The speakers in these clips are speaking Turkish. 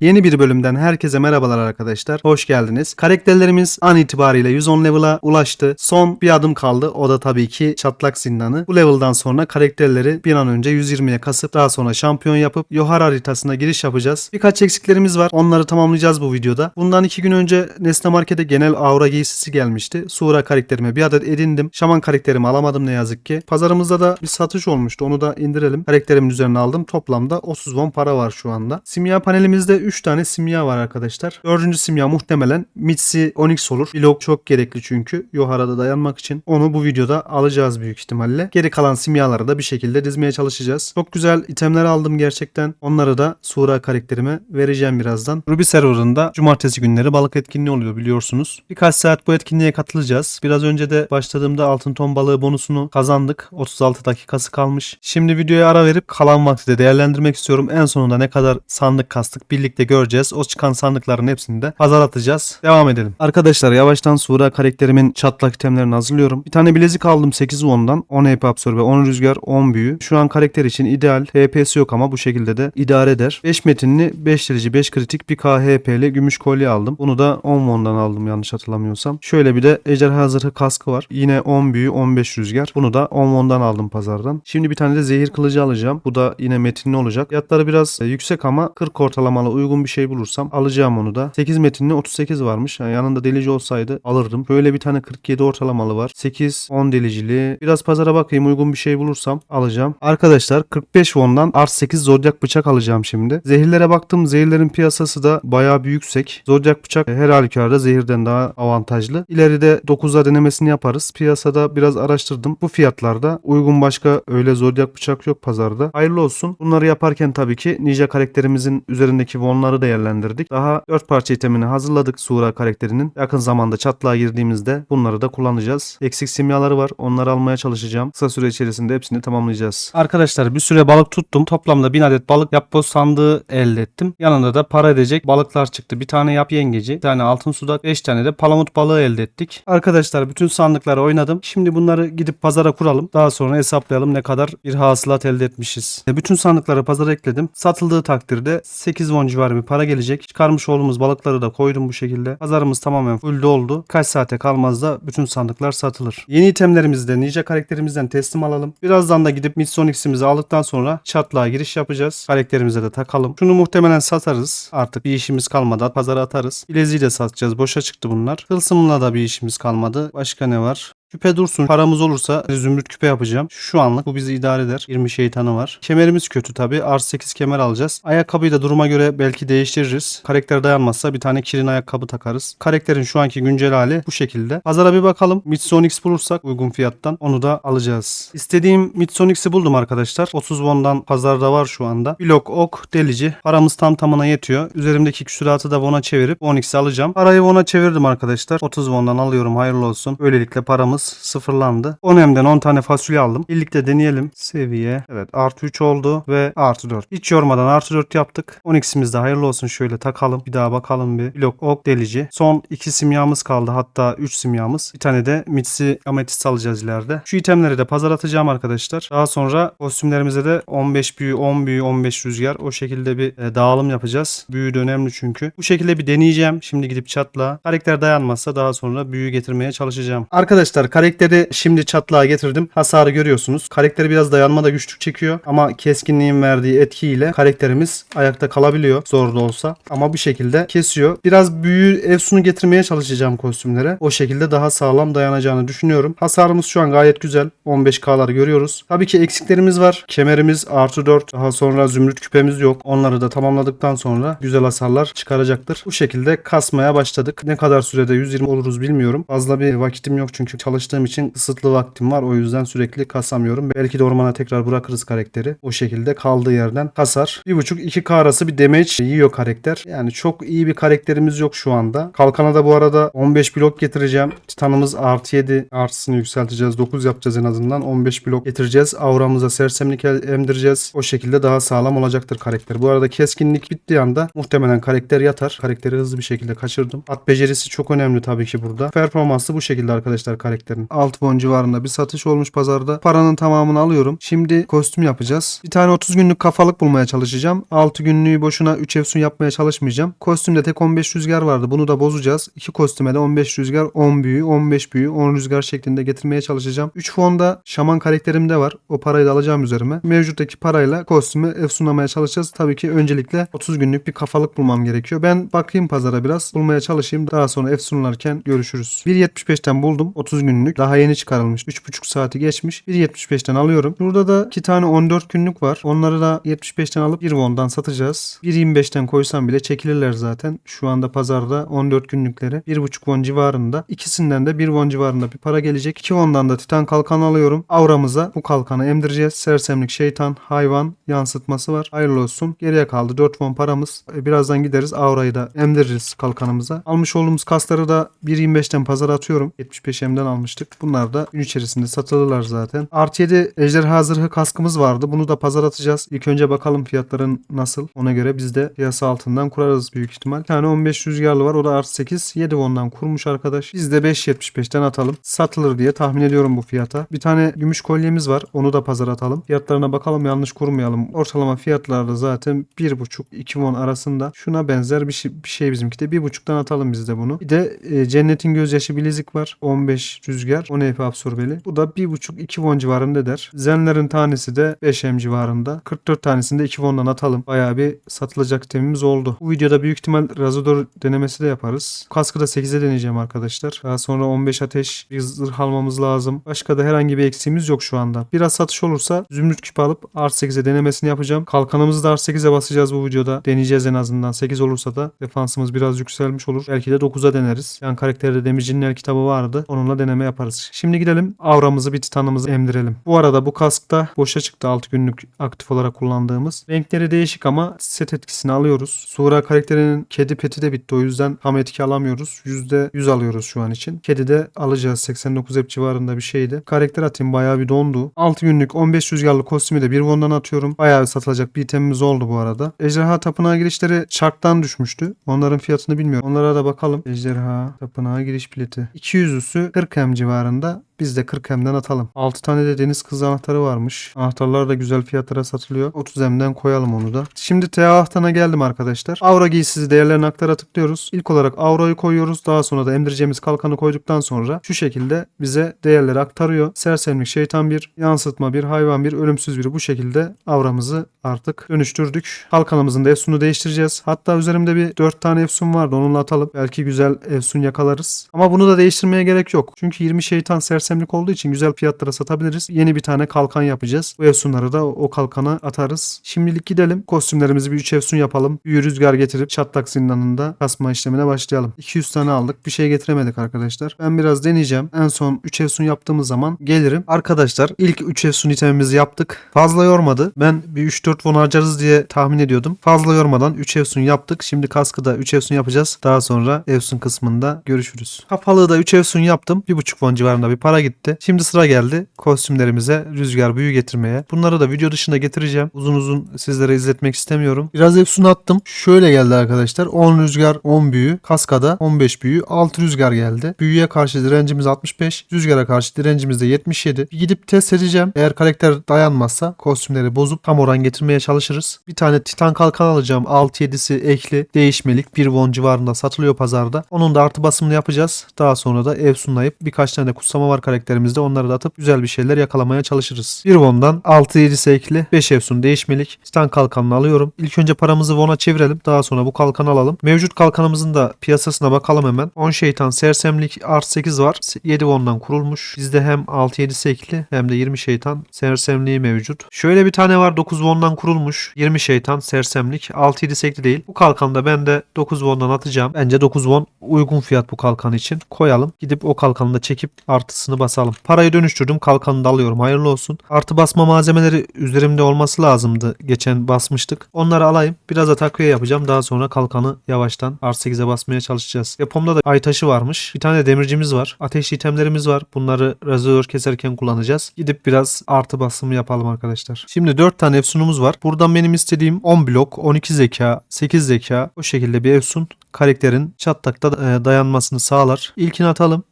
Yeni bir bölümden herkese merhabalar arkadaşlar. Hoş geldiniz. Karakterlerimiz an itibariyle 110 level'a ulaştı. Son bir adım kaldı. O da tabii ki çatlak zindanı. Bu level'dan sonra karakterleri bir an önce 120'ye kasıp daha sonra şampiyon yapıp Yohar haritasına giriş yapacağız. Birkaç eksiklerimiz var. Onları tamamlayacağız bu videoda. Bundan iki gün önce Nesne Market'e genel aura giysisi gelmişti. Sura karakterime bir adet edindim. Şaman karakterimi alamadım ne yazık ki. Pazarımızda da bir satış olmuştu. Onu da indirelim. Karakterimin üzerine aldım. Toplamda 30 won para var şu anda. Simya panelimizde 3 tane simya var arkadaşlar. Dördüncü simya muhtemelen Mitsi Onyx olur. Blok çok gerekli çünkü. Yohara'da dayanmak için. Onu bu videoda alacağız büyük ihtimalle. Geri kalan simyaları da bir şekilde dizmeye çalışacağız. Çok güzel itemler aldım gerçekten. Onları da Sura karakterime vereceğim birazdan. Ruby serverında cumartesi günleri balık etkinliği oluyor biliyorsunuz. Birkaç saat bu etkinliğe katılacağız. Biraz önce de başladığımda altın ton balığı bonusunu kazandık. 36 dakikası kalmış. Şimdi videoya ara verip kalan vakti de değerlendirmek istiyorum. En sonunda ne kadar sandık kastık birlikte göreceğiz. O çıkan sandıkların hepsini de pazar atacağız. Devam edelim. Arkadaşlar yavaştan Sura karakterimin çatlak itemlerini hazırlıyorum. Bir tane bilezik aldım 8 won'dan. 10 HP absorbe, 10 rüzgar, 10 büyü. Şu an karakter için ideal. HP'si yok ama bu şekilde de idare eder. 5 metinli, 5 delici, 5 kritik, bir KHP'li gümüş kolye aldım. Bunu da 10 won'dan aldım yanlış hatırlamıyorsam. Şöyle bir de ejderha zırhı kaskı var. Yine 10 büyü, 15 rüzgar. Bunu da 10 won'dan aldım pazardan. Şimdi bir tane de zehir kılıcı alacağım. Bu da yine metinli olacak. Fiyatları biraz e, yüksek ama 40 ortalamalı uygun bir şey bulursam alacağım onu da. 8 metinli 38 varmış. Yani yanında delici olsaydı alırdım. Böyle bir tane 47 ortalamalı var. 8 10 delicili. Biraz pazara bakayım uygun bir şey bulursam alacağım. Arkadaşlar 45 won'dan art 8 zodyak bıçak alacağım şimdi. Zehirlere baktım. Zehirlerin piyasası da bayağı bir yüksek. Zodyak bıçak her halükarda zehirden daha avantajlı. İleride 9'a denemesini yaparız. Piyasada biraz araştırdım. Bu fiyatlarda uygun başka öyle zodyak bıçak yok pazarda. Hayırlı olsun. Bunları yaparken tabii ki Ninja karakterimizin üzerindeki wonları değerlendirdik. Daha 4 parça itemini hazırladık Sura karakterinin. Yakın zamanda çatlağa girdiğimizde bunları da kullanacağız. Eksik simyaları var. Onları almaya çalışacağım. Kısa süre içerisinde hepsini tamamlayacağız. Arkadaşlar bir süre balık tuttum. Toplamda 1000 adet balık yapboz sandığı elde ettim. Yanında da para edecek balıklar çıktı. Bir tane yap yengeci, bir tane altın sudak, 5 tane de palamut balığı elde ettik. Arkadaşlar bütün sandıkları oynadım. Şimdi bunları gidip pazara kuralım. Daha sonra hesaplayalım ne kadar bir hasılat elde etmişiz. Bütün sandıkları pazara ekledim. Satıldığı takdirde 8 won civarı bir para gelecek. Çıkarmış olduğumuz balıkları da koydum bu şekilde. Pazarımız tamamen full doldu. Kaç saate kalmaz da bütün sandıklar satılır. Yeni itemlerimizi de Ninja karakterimizden teslim alalım. Birazdan da gidip Mitsonix'imizi aldıktan sonra çatlağa giriş yapacağız. Karakterimize de takalım. Şunu muhtemelen satarız. Artık bir işimiz kalmadı. Pazara atarız. Bileziği de satacağız. Boşa çıktı bunlar. Tılsımla da bir işimiz kalmadı. Başka ne var? Küpe dursun. Paramız olursa zümrüt küpe yapacağım. Şu anlık bu bizi idare eder. 20 şeytanı var. Kemerimiz kötü tabi. Art 8 kemer alacağız. Ayakkabıyı da duruma göre belki değiştiririz. Karakter dayanmazsa bir tane kirin ayakkabı takarız. Karakterin şu anki güncel hali bu şekilde. Pazara bir bakalım. Mitsonix bulursak uygun fiyattan onu da alacağız. İstediğim Mitsonix'i buldum arkadaşlar. 30 won'dan pazarda var şu anda. Blok ok delici. Paramız tam tamına yetiyor. Üzerimdeki küsuratı da won'a çevirip Onyx'i alacağım. Parayı won'a çevirdim arkadaşlar. 30 won'dan alıyorum. Hayırlı olsun. Böylelikle paramız sıfırlandı. 10 M'den 10 tane fasulye aldım. Birlikte deneyelim. Seviye. Evet artı 3 oldu ve artı 4. Hiç yormadan artı 4 yaptık. 12'simiz de hayırlı olsun şöyle takalım. Bir daha bakalım bir. Blok ok delici. Son 2 simyamız kaldı. Hatta 3 simyamız. Bir tane de mitsi ametist alacağız ileride. Şu itemleri de pazar atacağım arkadaşlar. Daha sonra kostümlerimize de 15 büyü, 10 büyü, 15 rüzgar. O şekilde bir e, dağılım yapacağız. Büyü de önemli çünkü. Bu şekilde bir deneyeceğim. Şimdi gidip çatla. Karakter dayanmazsa daha sonra büyü getirmeye çalışacağım. Arkadaşlar karakteri şimdi çatlağa getirdim. Hasarı görüyorsunuz. Karakteri biraz dayanmada güçlük çekiyor ama keskinliğin verdiği etkiyle karakterimiz ayakta kalabiliyor zor da olsa. Ama bir şekilde kesiyor. Biraz büyü efsunu getirmeye çalışacağım kostümlere. O şekilde daha sağlam dayanacağını düşünüyorum. Hasarımız şu an gayet güzel. 15k'lar görüyoruz. Tabii ki eksiklerimiz var. Kemerimiz artı 4. Daha sonra zümrüt küpemiz yok. Onları da tamamladıktan sonra güzel hasarlar çıkaracaktır. Bu şekilde kasmaya başladık. Ne kadar sürede 120 oluruz bilmiyorum. Fazla bir vakitim yok çünkü çalıştığım için kısıtlı vaktim var. O yüzden sürekli kasamıyorum. Belki de ormana tekrar bırakırız karakteri. O şekilde kaldığı yerden kasar. 1.5-2k arası bir damage yiyor karakter. Yani çok iyi bir karakterimiz yok şu anda. Kalkana da bu arada 15 blok getireceğim. Titanımız artı 7 artısını yükselteceğiz. 9 yapacağız en azından. 15 blok getireceğiz. Auramıza sersemlik emdireceğiz. O şekilde daha sağlam olacaktır karakter. Bu arada keskinlik bittiği anda muhtemelen karakter yatar. Karakteri hızlı bir şekilde kaçırdım. At becerisi çok önemli tabii ki burada. Performansı bu şekilde arkadaşlar karakter. Karakterin. 6 won civarında bir satış olmuş pazarda. Paranın tamamını alıyorum. Şimdi kostüm yapacağız. Bir tane 30 günlük kafalık bulmaya çalışacağım. 6 günlüğü boşuna 3 efsun yapmaya çalışmayacağım. Kostümde tek 15 rüzgar vardı. Bunu da bozacağız. 2 kostüme de 15 rüzgar, 10 büyü, 15 büyü, 10 rüzgar şeklinde getirmeye çalışacağım. 3 fonda şaman karakterim de var. O parayı da alacağım üzerime. Mevcuttaki parayla kostümü efsunlamaya çalışacağız. Tabii ki öncelikle 30 günlük bir kafalık bulmam gerekiyor. Ben bakayım pazara biraz. Bulmaya çalışayım. Daha sonra efsunlarken görüşürüz. 1.75'ten buldum. 30 günlük. Daha yeni çıkarılmış. 3.5 saati geçmiş. 1.75'ten alıyorum. Burada da 2 tane 14 günlük var. Onları da 75'ten alıp 1 won'dan satacağız. 1.25'ten koysam bile çekilirler zaten. Şu anda pazarda 14 günlükleri 1.5 won civarında. İkisinden de 1 won civarında bir para gelecek. 2 won'dan da titan kalkan alıyorum. Auramıza bu kalkanı emdireceğiz. Sersemlik, şeytan, hayvan yansıtması var. Hayırlı olsun. Geriye kaldı 4 won paramız. E, Birazdan gideriz. Aura'yı da emdiririz kalkanımıza. Almış olduğumuz kasları da 1.25'ten pazara atıyorum. 75M'den almıştık. Bunlar da gün içerisinde satılırlar zaten. Artı 7 ejderha zırhı kaskımız vardı. Bunu da pazar atacağız. İlk önce bakalım fiyatların nasıl. Ona göre biz de piyasa altından kurarız büyük ihtimal. Bir tane 15 rüzgarlı var. O da artı 8. 7 won'dan kurmuş arkadaş. Biz de 5.75'ten atalım. Satılır diye tahmin ediyorum bu fiyata. Bir tane gümüş kolyemiz var. Onu da pazar atalım. Fiyatlarına bakalım yanlış kurmayalım. Ortalama fiyatlarda zaten 1.5-2 won arasında. Şuna benzer bir şey, bir şey bizimki de. 1.5'tan atalım biz de bunu. Bir de e, Cennetin Gözyaşı bilezik var. 15 rüzgar. 10 EP absorbeli. Bu da 1.5-2 won civarında der. Zenlerin tanesi de 5M civarında. 44 tanesini de 2 won'dan atalım. Bayağı bir satılacak temimiz oldu. Bu videoda büyük ihtimal Razodor denemesi de yaparız. Kaskı da 8'e deneyeceğim arkadaşlar. Daha sonra 15 ateş bir zırh almamız lazım. Başka da herhangi bir eksiğimiz yok şu anda. Biraz satış olursa zümrüt küpü alıp R8'e denemesini yapacağım. Kalkanımızı da R8'e basacağız bu videoda. Deneyeceğiz en azından. 8 olursa da defansımız biraz yükselmiş olur. Belki de 9'a deneriz. Yani karakterde demircinin el kitabı vardı. Onunla deneme yaparız. Şimdi gidelim auramızı bir titanımızı emdirelim. Bu arada bu kaskta boşa çıktı 6 günlük aktif olarak kullandığımız. Renkleri değişik ama set etkisini alıyoruz. Sura karakterinin kedi peti de bitti. O yüzden tam etki alamıyoruz. %100 alıyoruz şu an için. Kedi de alacağız. 89 hep civarında bir şeydi. Karakter atayım bayağı bir dondu. 6 günlük 15 rüzgarlı kostümü de bir won'dan atıyorum. Bayağı satılacak bir itemimiz oldu bu arada. Ejderha tapınağı girişleri çarktan düşmüştü. Onların fiyatını bilmiyorum. Onlara da bakalım. Ejderha tapınağı giriş bileti. 200'üsü 40 hem civarında. Biz de 40 M'den atalım. 6 tane de deniz kızı anahtarı varmış. Anahtarlar da güzel fiyatlara satılıyor. 30 M'den koyalım onu da. Şimdi TA ahtana geldim arkadaşlar. Aura giysisi değerlerini aktara tıklıyoruz. İlk olarak Aura'yı koyuyoruz. Daha sonra da emdireceğimiz kalkanı koyduktan sonra şu şekilde bize değerleri aktarıyor. Sersemlik, şeytan bir, yansıtma bir, hayvan bir, ölümsüz bir. Bu şekilde Aura'mızı artık dönüştürdük. Kalkanımızın da efsunu değiştireceğiz. Hatta üzerimde bir 4 tane efsun vardı. Onunla atalım. Belki güzel efsun yakalarız. Ama bunu da değiştirmeye gerek yok. Çünkü 20 şeytan sersemlik olduğu için güzel fiyatlara satabiliriz. Yeni bir tane kalkan yapacağız. Bu efsunları da o kalkana atarız. Şimdilik gidelim. Kostümlerimizi bir 3 efsun yapalım. Bir rüzgar getirip çatlak zindanında kasma işlemine başlayalım. 200 tane aldık. Bir şey getiremedik arkadaşlar. Ben biraz deneyeceğim. En son 3 efsun yaptığımız zaman gelirim. Arkadaşlar ilk 3 efsun itemimizi yaptık. Fazla yormadı. Ben bir 3-4 won harcarız diye tahmin ediyordum. Fazla yormadan 3 efsun yaptık. Şimdi kaskı da 3 efsun yapacağız. Daha sonra efsun kısmında görüşürüz. Kafalığı da 3 efsun yaptım. 1.5 won civarında bir para gitti. Şimdi sıra geldi kostümlerimize rüzgar büyü getirmeye. Bunları da video dışında getireceğim. Uzun uzun sizlere izletmek istemiyorum. Biraz efsun attım. Şöyle geldi arkadaşlar. 10 rüzgar 10 büyü. Kaskada 15 büyü. 6 rüzgar geldi. Büyüye karşı direncimiz 65. Rüzgara karşı direncimiz de 77. Bir gidip test edeceğim. Eğer karakter dayanmazsa kostümleri bozup tam oran getirmeye çalışırız. Bir tane titan kalkan alacağım. 6-7'si ekli. Değişmelik. 1 won civarında satılıyor pazarda. Onun da artı basımını yapacağız. Daha sonra da efsunlayıp birkaç tane de kutsama var karakterimizde. Onları da atıp güzel bir şeyler yakalamaya çalışırız. 1 won'dan 6-7'si ekli. 5 efsun değişmelik. Titan kalkanını alıyorum. İlk önce paramızı won'a çevirelim. Daha sonra bu kalkanı alalım. Mevcut kalkanımızın da piyasasına bakalım hemen. 10 şeytan sersemlik artı 8 var. 7 won'dan kurulmuş. Bizde hem 6-7'si ekli hem de 20 şeytan sersemliği mevcut. Şöyle bir tane var 9 won'dan kurulmuş. 20 şeytan sersemlik 6-7 ekli değil. Bu kalkanda ben de 9 won'dan atacağım. Bence 9 won uygun fiyat bu kalkan için. Koyalım. Gidip o kalkanı da çekip artısını basalım. Parayı dönüştürdüm. Kalkanı da alıyorum. Hayırlı olsun. Artı basma malzemeleri üzerimde olması lazımdı. Geçen basmıştık. Onları alayım. Biraz da takviye yapacağım. Daha sonra kalkanı yavaştan R8'e basmaya çalışacağız. Depomda da ay taşı varmış. Bir tane demircimiz var. Ateşli itemlerimiz var. Bunları razor keserken kullanacağız. Gidip biraz artı basımı yapalım arkadaşlar. Şimdi 4 tane efsunumuz var. Buradan benim istediğim 10 blok, 12 zeka, 8 zeka. O şekilde bir efsun karakterin çatlakta e, dayanmasını sağlar. İlkini atalım.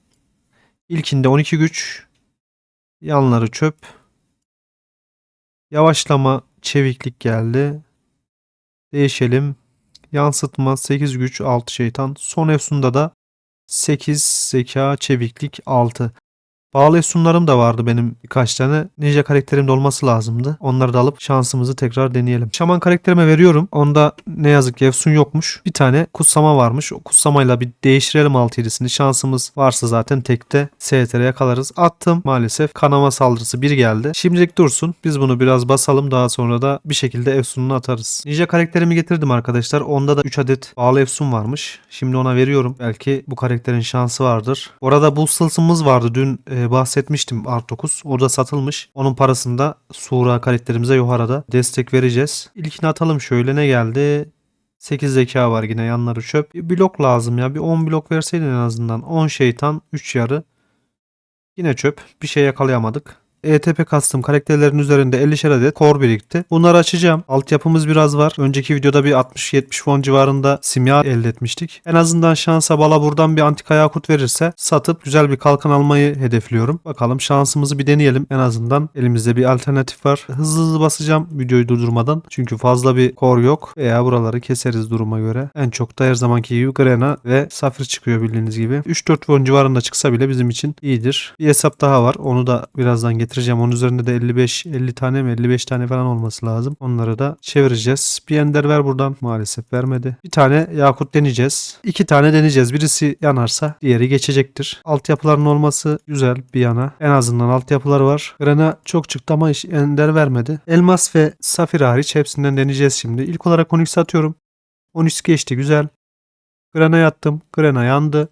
İlkinde 12 güç. Yanları çöp. Yavaşlama çeviklik geldi. Değişelim. Yansıtma 8 güç 6 şeytan. Son efsunda da 8 zeka çeviklik 6. Bağlı efsunlarım da vardı benim birkaç tane. Ninja karakterim de olması lazımdı. Onları da alıp şansımızı tekrar deneyelim. Şaman karakterime veriyorum. Onda ne yazık ki efsun yokmuş. Bir tane kutsama varmış. O kutsamayla bir değiştirelim 6-7'sini. Şansımız varsa zaten tekte STR yakalarız. Attım. Maalesef kanama saldırısı 1 geldi. Şimdilik dursun. Biz bunu biraz basalım. Daha sonra da bir şekilde efsununu atarız. Ninja karakterimi getirdim arkadaşlar. Onda da 3 adet bağlı efsun varmış. Şimdi ona veriyorum. Belki bu karakterin şansı vardır. Orada buz tılsımımız vardı. Dün e, bahsetmiştim R9. Orada satılmış. Onun parasını da Sura karakterimize Yohara'da destek vereceğiz. İlkini atalım şöyle. Ne geldi? 8 zeka var yine yanları çöp. Bir blok lazım ya. Bir 10 blok verseydin en azından. 10 şeytan, 3 yarı. Yine çöp. Bir şey yakalayamadık. ETP kastım karakterlerin üzerinde 50'şer adet core birikti. Bunları açacağım. Altyapımız biraz var. Önceki videoda bir 60-70 fon civarında simya elde etmiştik. En azından şansa bala buradan bir antika yakut verirse satıp güzel bir kalkan almayı hedefliyorum. Bakalım şansımızı bir deneyelim. En azından elimizde bir alternatif var. Hızlı hızlı basacağım videoyu durdurmadan. Çünkü fazla bir core yok. Veya buraları keseriz duruma göre. En çok da her zamanki gibi Grena ve Safir çıkıyor bildiğiniz gibi. 3-4 fon civarında çıksa bile bizim için iyidir. Bir hesap daha var. Onu da birazdan getireceğim. Onun üzerinde de 55 50 tane mi 55 tane falan olması lazım. Onları da çevireceğiz. Bir ender ver buradan. Maalesef vermedi. Bir tane yakut deneyeceğiz. İki tane deneyeceğiz. Birisi yanarsa diğeri geçecektir. Altyapıların olması güzel bir yana. En azından altyapılar var. Grena çok çıktı ama iş- ender vermedi. Elmas ve safir hariç hepsinden deneyeceğiz şimdi. İlk olarak Onyx atıyorum. Onyx geçti güzel. Grena yattım. Grena yandı.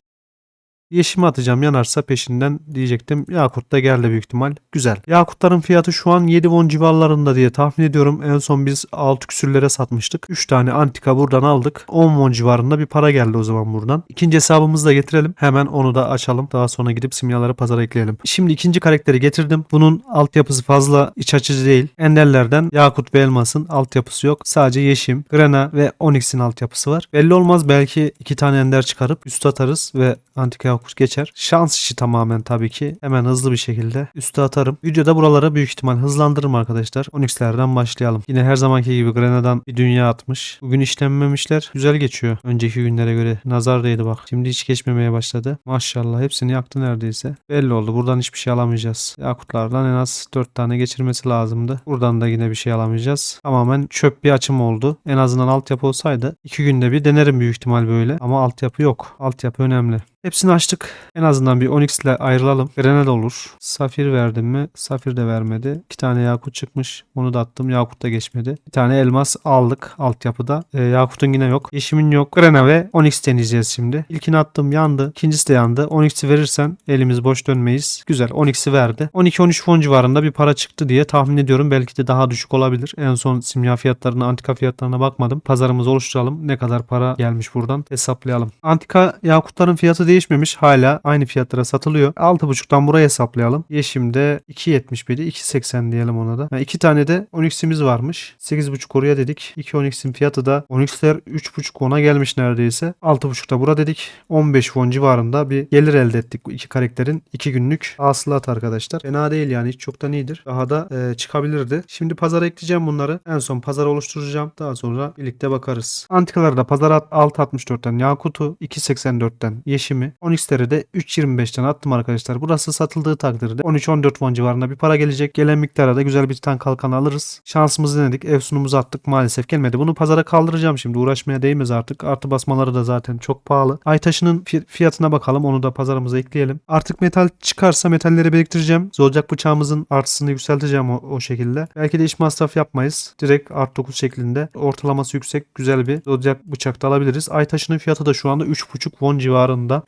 Yeşimi atacağım yanarsa peşinden diyecektim. Yakut da geldi büyük ihtimal. Güzel. Yakutların fiyatı şu an 7 won civarlarında diye tahmin ediyorum. En son biz 6 küsürlere satmıştık. 3 tane antika buradan aldık. 10 won civarında bir para geldi o zaman buradan. İkinci hesabımızı da getirelim. Hemen onu da açalım. Daha sonra gidip simyaları pazara ekleyelim. Şimdi ikinci karakteri getirdim. Bunun altyapısı fazla iç açıcı değil. Enderlerden Yakut ve Elmas'ın altyapısı yok. Sadece Yeşim, Grena ve Onyx'in altyapısı var. Belli olmaz belki iki tane ender çıkarıp üst atarız ve antika yakut geçer. Şans işi tamamen tabii ki. Hemen hızlı bir şekilde üste atarım. Videoda buraları büyük ihtimal hızlandırırım arkadaşlar. Onyx'lerden başlayalım. Yine her zamanki gibi Grena'dan bir dünya atmış. Bugün işlenmemişler. Güzel geçiyor. Önceki günlere göre. Nazar değdi bak. Şimdi hiç geçmemeye başladı. Maşallah hepsini yaktı neredeyse. Belli oldu. Buradan hiçbir şey alamayacağız. Yakutlardan en az 4 tane geçirmesi lazımdı. Buradan da yine bir şey alamayacağız. Tamamen çöp bir açım oldu. En azından altyapı olsaydı 2 günde bir denerim büyük ihtimal böyle. Ama altyapı yok. Altyapı önemli. Hepsini açtık. En azından bir Onyx ile ayrılalım. Grenade olur. Safir verdim mi? Safir de vermedi. İki tane Yakut çıkmış. Onu da attım. Yakut da geçmedi. Bir tane elmas aldık altyapıda. Ee, Yakut'un yine yok. Yeşimin yok. Grena ve Onyx deneyeceğiz şimdi. İlkini attım yandı. İkincisi de yandı. Onyx'i verirsen elimiz boş dönmeyiz. Güzel. Onyx'i verdi. 12-13 fon civarında bir para çıktı diye tahmin ediyorum. Belki de daha düşük olabilir. En son simya fiyatlarına, antika fiyatlarına bakmadım. Pazarımızı oluşturalım. Ne kadar para gelmiş buradan hesaplayalım. Antika Yakutların fiyatı değişmemiş. Hala aynı fiyatlara satılıyor. 6.5'tan buraya hesaplayalım. Yeşim'de 2.71'i 2.80 diyelim ona da. Yani iki tane de Onyx'imiz varmış. 8.5 oraya dedik. 2 Onyx'in fiyatı da Onyx'ler 3.5 ona gelmiş neredeyse. 6.5'da bura dedik. 15 won civarında bir gelir elde ettik bu iki karakterin 2 günlük hasılat arkadaşlar. Fena değil yani hiç çoktan iyidir. Daha da e, çıkabilirdi. Şimdi pazara ekleyeceğim bunları. En son pazara oluşturacağım. Daha sonra birlikte bakarız. Antikaları da pazara 6.64'ten Yakut'u 2.84'ten Yeşim'i 13'leri de 3.25'ten attım arkadaşlar. Burası satıldığı takdirde 13-14 won civarında bir para gelecek. Gelen miktara da güzel bir titan kalkan alırız. Şansımızı denedik. Efsunumuzu attık. Maalesef gelmedi. Bunu pazara kaldıracağım şimdi. Uğraşmaya değmez artık. Artı basmaları da zaten çok pahalı. Aytaş'ın fi- fiyatına bakalım. Onu da pazarımıza ekleyelim. Artık metal çıkarsa metalleri biriktireceğim. Zolcak bıçağımızın artısını yükselteceğim o, o şekilde. Belki de iş masraf yapmayız. Direkt art 9 şeklinde. Ortalaması yüksek. Güzel bir zolcak bıçak da alabiliriz. Aytaş'ın fiyatı da şu anda 3.5 won civarında.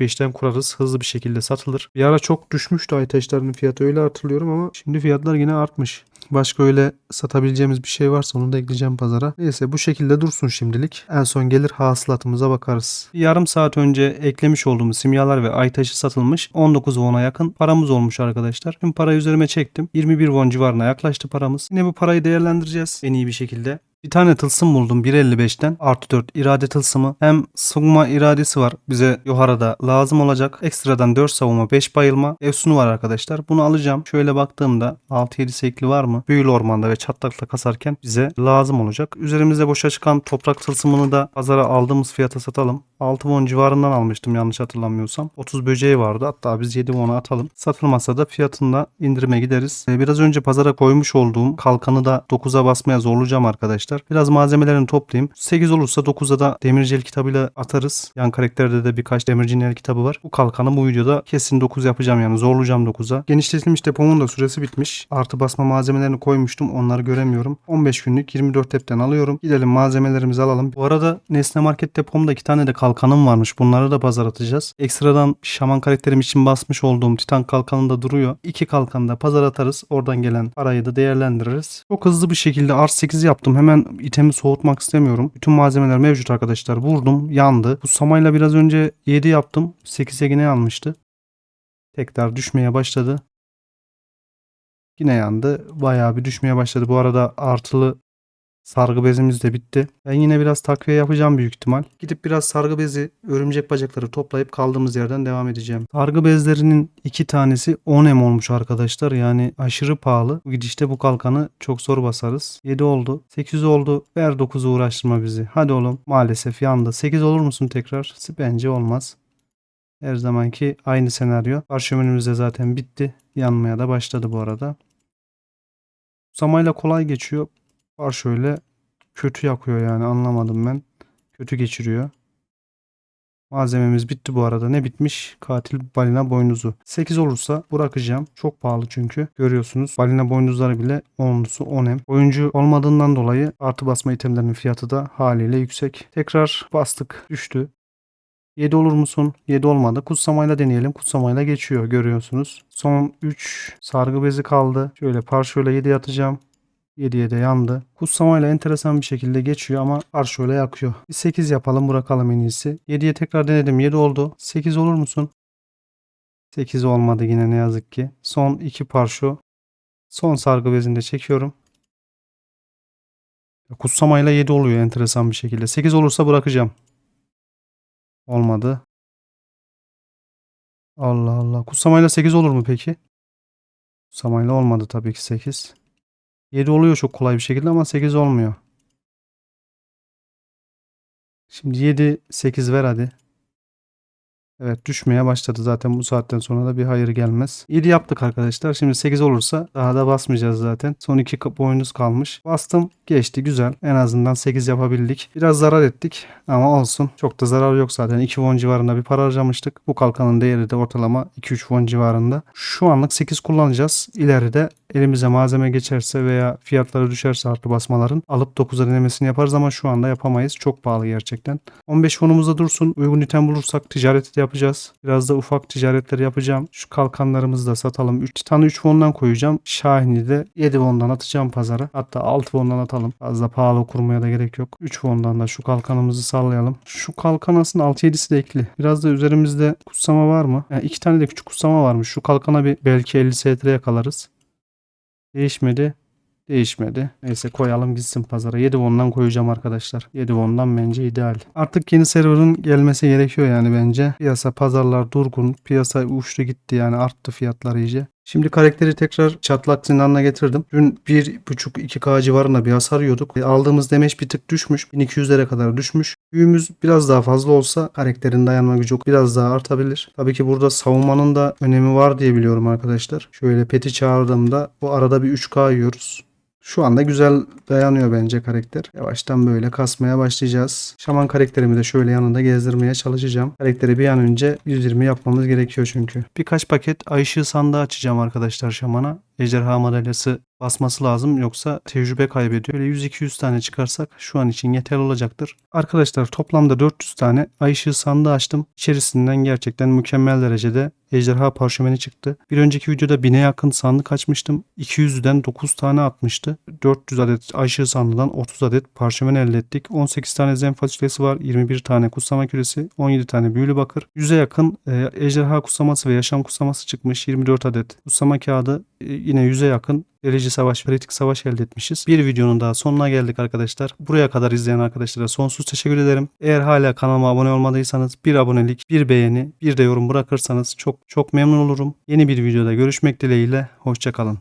3.65'ten kurarız. Hızlı bir şekilde satılır. Bir ara çok düşmüştü Aytaş'ların fiyatı öyle hatırlıyorum ama şimdi fiyatlar yine artmış. Başka öyle satabileceğimiz bir şey varsa onu da ekleyeceğim pazara. Neyse bu şekilde dursun şimdilik. En son gelir hasılatımıza bakarız. Yarım saat önce eklemiş olduğumuz simyalar ve aytaşı satılmış. 19 won'a yakın paramız olmuş arkadaşlar. Şimdi parayı üzerime çektim. 21 won civarına yaklaştı paramız. Yine bu parayı değerlendireceğiz en iyi bir şekilde. Bir tane tılsım buldum 1.55'ten. Artı 4 irade tılsımı. Hem savunma iradesi var. Bize Yohara'da lazım olacak. Ekstradan 4 savunma 5 bayılma. Efsunu var arkadaşlar. Bunu alacağım. Şöyle baktığımda 6-7 sekli var mı? Büyülü ormanda ve çatlakla kasarken bize lazım olacak. Üzerimizde boşa çıkan toprak tılsımını da pazara aldığımız fiyata satalım. 6 won civarından almıştım yanlış hatırlamıyorsam. 30 böceği vardı. Hatta biz 7 won'a atalım. Satılmasa da fiyatında indirime gideriz. Ee, Biraz önce pazara koymuş olduğum kalkanı da 9'a basmaya zorlayacağım arkadaşlar. Biraz malzemelerini toplayayım. 8 olursa 9'a da demirci el kitabıyla atarız. Yan karakterde de birkaç demircinin el kitabı var. Bu kalkanı bu videoda kesin 9 yapacağım yani zorlayacağım 9'a. Genişletilmiş depomun da süresi bitmiş. Artı basma malzemelerini koymuştum. Onları göremiyorum. 15 günlük 24 tepten alıyorum. Gidelim malzemelerimizi alalım. Bu arada Nesne Market depomda iki tane de kalkanım varmış. Bunları da pazar atacağız. Ekstradan şaman karakterim için basmış olduğum titan kalkanı da duruyor. İki kalkanı da pazar atarız. Oradan gelen parayı da değerlendiririz. Çok hızlı bir şekilde art 8 yaptım. Hemen itemi soğutmak istemiyorum. Bütün malzemeler mevcut arkadaşlar. Vurdum. Yandı. Bu samayla biraz önce 7 yaptım. 8'e yine yanmıştı. Tekrar düşmeye başladı. Yine yandı. Bayağı bir düşmeye başladı. Bu arada artılı sargı bezimiz de bitti. Ben yine biraz takviye yapacağım büyük ihtimal. Gidip biraz sargı bezi, örümcek bacakları toplayıp kaldığımız yerden devam edeceğim. Sargı bezlerinin iki tanesi 10 em olmuş arkadaşlar. Yani aşırı pahalı. Bu gidişte bu kalkanı çok zor basarız. 7 oldu. 8 oldu. Ver 9'u uğraştırma bizi. Hadi oğlum. Maalesef yandı. 8 olur musun tekrar? Bence olmaz. Her zamanki aynı senaryo. Parşömenimiz de zaten bitti. Yanmaya da başladı bu arada. Samayla kolay geçiyor. Var şöyle kötü yakıyor yani anlamadım ben. Kötü geçiriyor. Malzememiz bitti bu arada. Ne bitmiş? Katil balina boynuzu. 8 olursa bırakacağım. Çok pahalı çünkü. Görüyorsunuz balina boynuzları bile 10'lusu 10M. Oyuncu olmadığından dolayı artı basma itemlerinin fiyatı da haliyle yüksek. Tekrar bastık. Düştü. 7 olur musun? 7 olmadı. Kutsamayla deneyelim. Kutsamayla geçiyor görüyorsunuz. Son 3 sargı bezi kaldı. Şöyle parşöyle 7 atacağım. 7'ye de yandı. Kutsamayla enteresan bir şekilde geçiyor ama parşöyle yakıyor. Bir 8 yapalım bırakalım en iyisi. 7'ye tekrar denedim. 7 oldu. 8 olur musun? 8 olmadı yine ne yazık ki. Son 2 parşo. Son sargı bezinde çekiyorum. Kutsamayla 7 oluyor enteresan bir şekilde. 8 olursa bırakacağım. Olmadı. Allah Allah. Kutsamayla 8 olur mu peki? Kutsamayla olmadı tabii ki 8. 7 oluyor çok kolay bir şekilde ama 8 olmuyor. Şimdi 7 8 ver hadi. Evet düşmeye başladı zaten bu saatten sonra da bir hayır gelmez. 7 yaptık arkadaşlar. Şimdi 8 olursa daha da basmayacağız zaten. Son 2 boynuz kalmış. Bastım geçti güzel. En azından 8 yapabildik. Biraz zarar ettik ama olsun. Çok da zarar yok zaten. 2 won civarında bir para harcamıştık. Bu kalkanın değeri de ortalama 2-3 won civarında. Şu anlık 8 kullanacağız. İleride elimize malzeme geçerse veya fiyatları düşerse artı basmaların alıp 9'a denemesini yaparız ama şu anda yapamayız. Çok pahalı gerçekten. 15 fonumuzda dursun. Uygun item bulursak ticareti yapacağız. Biraz da ufak ticaretler yapacağım. Şu kalkanlarımızı da satalım. 3 tane 3 fondan koyacağım. Şahin'i de 7 fondan atacağım pazara. Hatta 6 fondan atalım. Fazla pahalı kurmaya da gerek yok. 3 fondan da şu kalkanımızı sallayalım. Şu kalkan aslında 6-7'si de ekli. Biraz da üzerimizde kutsama var mı? Yani iki tane de küçük kutsama varmış. Şu kalkana bir belki 50 STR yakalarız. Değişmedi. Değişmedi. Neyse koyalım gitsin pazara. 7 won'dan koyacağım arkadaşlar. 7 won'dan bence ideal. Artık yeni server'ın gelmesi gerekiyor yani bence. Piyasa pazarlar durgun. Piyasa uçtu gitti yani arttı fiyatlar iyice. Şimdi karakteri tekrar çatlak zindanına getirdim. Dün 1.5-2K civarında bir hasar yiyorduk. E, Aldığımız demeç bir tık düşmüş. 1200'lere kadar düşmüş. Büyümüz biraz daha fazla olsa karakterin dayanma gücü biraz daha artabilir. Tabii ki burada savunmanın da önemi var diye biliyorum arkadaşlar. Şöyle peti çağırdığımda bu arada bir 3K yiyoruz. Şu anda güzel dayanıyor bence karakter. Yavaştan böyle kasmaya başlayacağız. Şaman karakterimi de şöyle yanında gezdirmeye çalışacağım. Karakteri bir an önce 120 yapmamız gerekiyor çünkü. Birkaç paket ay ışığı sandığı açacağım arkadaşlar şamana. Ejderha madalyası basması lazım yoksa tecrübe kaybediyor. Böyle 100-200 tane çıkarsak şu an için yeterli olacaktır. Arkadaşlar toplamda 400 tane ay ışığı sandığı açtım. İçerisinden gerçekten mükemmel derecede ejderha parşömeni çıktı. Bir önceki videoda 1000'e yakın sandık açmıştım. 200'den 9 tane atmıştı. 400 adet ay ışığı sandığından 30 adet parşömen elde ettik. 18 tane zen fasulyesi var. 21 tane kutsama küresi. 17 tane büyülü bakır. 100'e yakın e, ejderha kutsaması ve yaşam kutsaması çıkmış. 24 adet kutsama kağıdı. e, yine 100'e yakın Delici savaş, kritik savaş elde etmişiz. Bir videonun daha sonuna geldik arkadaşlar. Buraya kadar izleyen arkadaşlara sonsuz teşekkür ederim. Eğer hala kanalıma abone olmadıysanız bir abonelik, bir beğeni, bir de yorum bırakırsanız çok çok memnun olurum. Yeni bir videoda görüşmek dileğiyle. Hoşçakalın.